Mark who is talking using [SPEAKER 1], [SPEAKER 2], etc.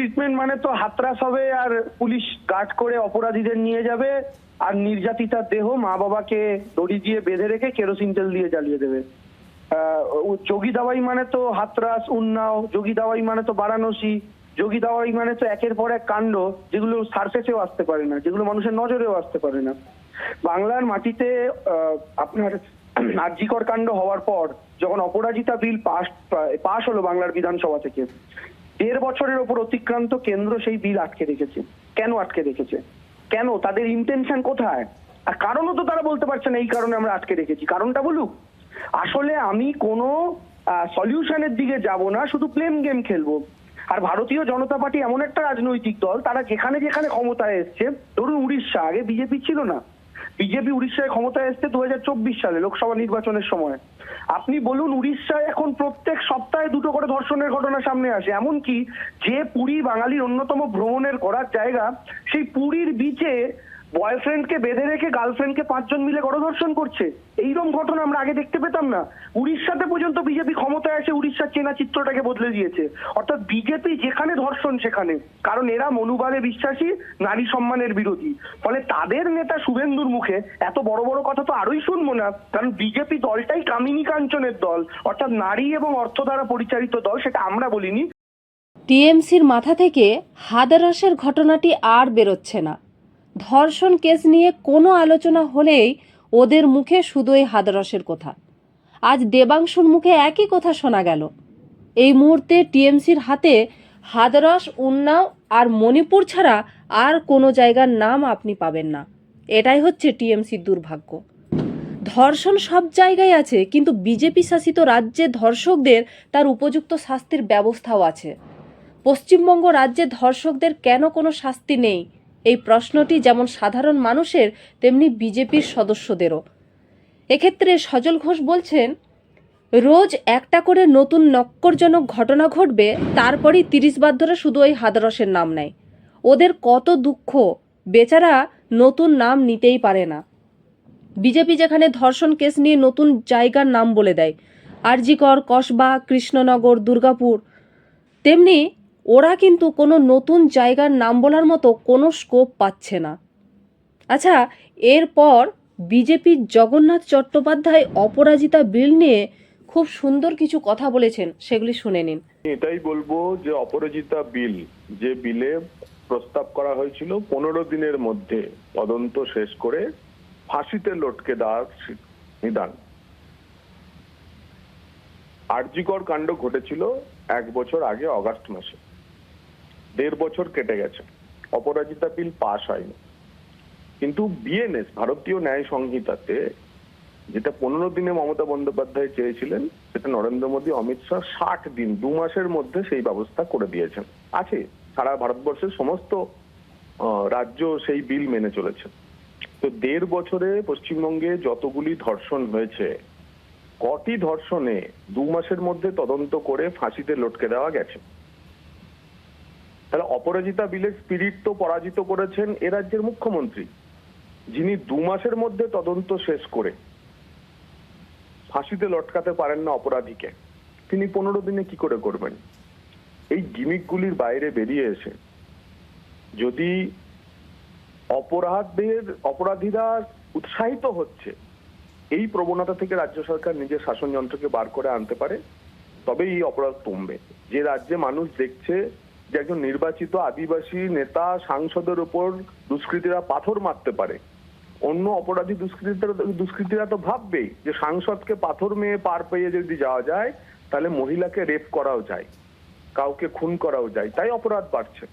[SPEAKER 1] Treatment মানে তো হাতরাস হবে আর পুলিশ গার্ড করে অপরাধীদের নিয়ে যাবে আর নির্যাতিতার দেহ মা বাবাকে দড়ি দিয়ে বেঁধে রেখে কেরোসিন তেল দিয়ে জ্বালিয়ে দেবে। যোগী দাওয়াই মানে তো হাতরাস, উন্নাও, যোগী দাওয়াই মানে তো বারাণসী, যোগী দাওয়াই মানে তো একের পর এক কাণ্ড যেগুলো সার্ফেসেও আসতে পারে না, যেগুলো মানুষের নজরেও আসতে পারে না। বাংলার মাটিতে আপনার আর্যিকর কাণ্ড হওয়ার পর যখন অপরাজিতা বিল পাস পাশ হলো বাংলার বিধানসভা থেকে দেড় বছরের ওপর অতিক্রান্ত কেন্দ্র সেই বিল আটকে রেখেছে। কেন আটকে রেখেছে? কেন? তাদের ইন্টেনশন কোথায়? আর কারণও তো তারা বলতে পারছে না, এই কারণে আমরা আটকে রেখেছি। কারণটা বলুক। আসলে আমি কোনো সলিউশনের দিকে যাব না, শুধু প্লেন গেম খেলব। আর ভারতীয় জনতা পার্টি এমন একটা রাজনৈতিক দল, তারা যেখানে যেখানে ক্ষমতায় এসছে, ধরুন উড়িষ্যা, আগে বিজেপি ছিল না। বিজেপি উড়িষ্যায় ক্ষমতায় এসছে দু সালে, লোকসভা নির্বাচনের সময়। আপনি বলুন উড়িষ্যায় এখন প্রত্যেক সপ্তাহে দুটো করে ধর্ষণের ঘটনা সামনে আসে। এমনকি যে পুরী বাঙালির অন্যতম ভ্রমণের করার জায়গা, সেই পুরীর বিচে বয়ফ্রেন্ডকে বেঁধে রেখে গার্লফ্রেন্ডকে পাঁচজন মিলে গণধর্ষণ করছে। এইরকম ঘটনা আমরা আগে দেখতে পেতাম না। উড়িষ্যাতে পর্যন্ত বিজেপি ক্ষমতায় এসে উড়িষ্যার চেনা চিত্রটাকে বদলে দিয়েছে। অর্থাৎ বিজেপি যেখানে ধর্ষণ সেখানে। কারণ এরা মনুবাদে বিশ্বাসী, নারী সম্মানের বিরোধী। ফলে তাদের নেতা শুভেন্দুর মুখে এত বড় বড় কথা তো আরোই শুনব না। কারণ বিজেপি দলটাই কামিনী কাঞ্চনের দল। অর্থাৎ নারী এবং অর্থ দ্বারা পরিচালিত দল, সেটা আমরা বলিনি।
[SPEAKER 2] টিএমসির মাথা থেকে হাদারসের ঘটনাটি আর বেরোচ্ছে না। ধর্ষণ কেস নিয়ে কোনো আলোচনা হলেই ওদের মুখে শুধুই হাদারসের কথা। আজ দেবাংশুর মুখে একই কথা শোনা গেল। এই মুহূর্তে টিএমসির হাতে হাদারস উন্নাও আর মণিপুর ছাড়া আর কোনো জায়গার নাম আপনি পাবেন না। এটাই হচ্ছে টিএমসির দুর্ভাগ্য। ধর্ষণ সব জায়গায় আছে, কিন্তু বিজেপি শাসিত রাজ্যে ধর্ষকদের তার উপযুক্ত শাস্তির ব্যবস্থাও আছে। পশ্চিমবঙ্গ রাজ্যে ধর্ষকদের কেন কোনো শাস্তি নেই? এই প্রশ্নটি যেমন সাধারণ মানুষের, তেমনি বিজেপির সদস্যদেরও। এক্ষেত্রে সজল ঘোষ বলছেন, রোজ একটা করে নতুন নক্করজনক ঘটনা ঘটবে, তারপরেই তিরিশ বার ধরে শুধু ওই হাদরসের নাম নেয়। ওদের কত দুঃখ, বেচারা নতুন নাম নিতেই পারে না। বিজেপি যেখানে ধর্ষণ কেস নিয়ে নতুন জায়গার নাম বলে দেয়, আরজিকর, কসবা, কৃষ্ণনগর, দুর্গাপুর, তেমনি ওরা কিন্তু কোনো নতুন জায়গার নাম বলার মতো কোনো স্কোপ পাচ্ছে না। আচ্ছা এরপর বিজেপির জগন্নাথ চট্টোপাধ্যায় অপরাজিতা বিল নিয়ে খুব সুন্দর কিছু কথা বলেছেন, সেগুলি শুনে নিন।
[SPEAKER 3] এটাই বলব যে অপরাজিতা বিল, যে বিলে প্রস্তাব করা হয়েছিল পনেরো দিনের মধ্যে তদন্ত শেষ করে ফাঁসিতে লটকে দেওয়ার নিদান। আরজিকর কাণ্ড ঘটেছিল এক বছর আগে, অগাস্ট মাসে। দেড় বছর কেটে গেছে। অপরাজিতা বিল পাশ হয়নি। কিন্তু বিএনএস ভারতীয় ন্যায় সংহিতাতে যেটা পনেরো দিনে মমতা বন্দ্যোপাধ্যায় চেয়েছিলেন, সেটা নরেন্দ্র মোদী, অমিত শাহ ষাট দিন, দু মাসের মধ্যে সেই ব্যবস্থা করে দিয়েছেন। আছে, সারা ভারতবর্ষের সমস্ত রাজ্য সেই বিল মেনে চলেছে। তো দেড় বছরে পশ্চিমবঙ্গে যতগুলি ধর্ষণ হয়েছে, কটি ধর্ষণে দু মাসের মধ্যে তদন্ত করে ফাঁসিতে লটকে দেওয়া গেছে। তাহলে অপরাজিতা বিলের স্পিরিট তো পরাজিত করেছেন এ রাজ্যের মুখ্যমন্ত্রী, যিনি দু মাসের মধ্যে তদন্ত শেষ করে ফাঁসিতে লটকাতে পারেন না অপরাধীকে, তিনি পনেরো দিনে কি করে করবেন? এই গিমিকগুলির বাইরে বেরিয়ে এসে যদি অপরাধের অপরাধীরা উৎসাহিত হচ্ছে, এই প্রবণতা থেকে রাজ্য সরকার নিজের শাসন যন্ত্রকে বার করে আনতে পারে তবে এই অপরাধ কমবে যে রাজ্যে মানুষ দেখছে যে একজন নির্বাচিত আদিবাসী নেতা, সাংসদের উপর দুষ্কৃতীরা পাথর মারতে পারে। অন্য অপরাধী দুষ্কৃতীরা দুষ্কৃতীরা তো ভাববেই যে সাংসদকে পাথর মেয়ে পার পেয়ে যদি যাওয়া যায়, তাহলে মহিলাকে রেপ করাও যায়, কাউকে খুন করাও যায়, তাই অপরাধ বাড়ছে।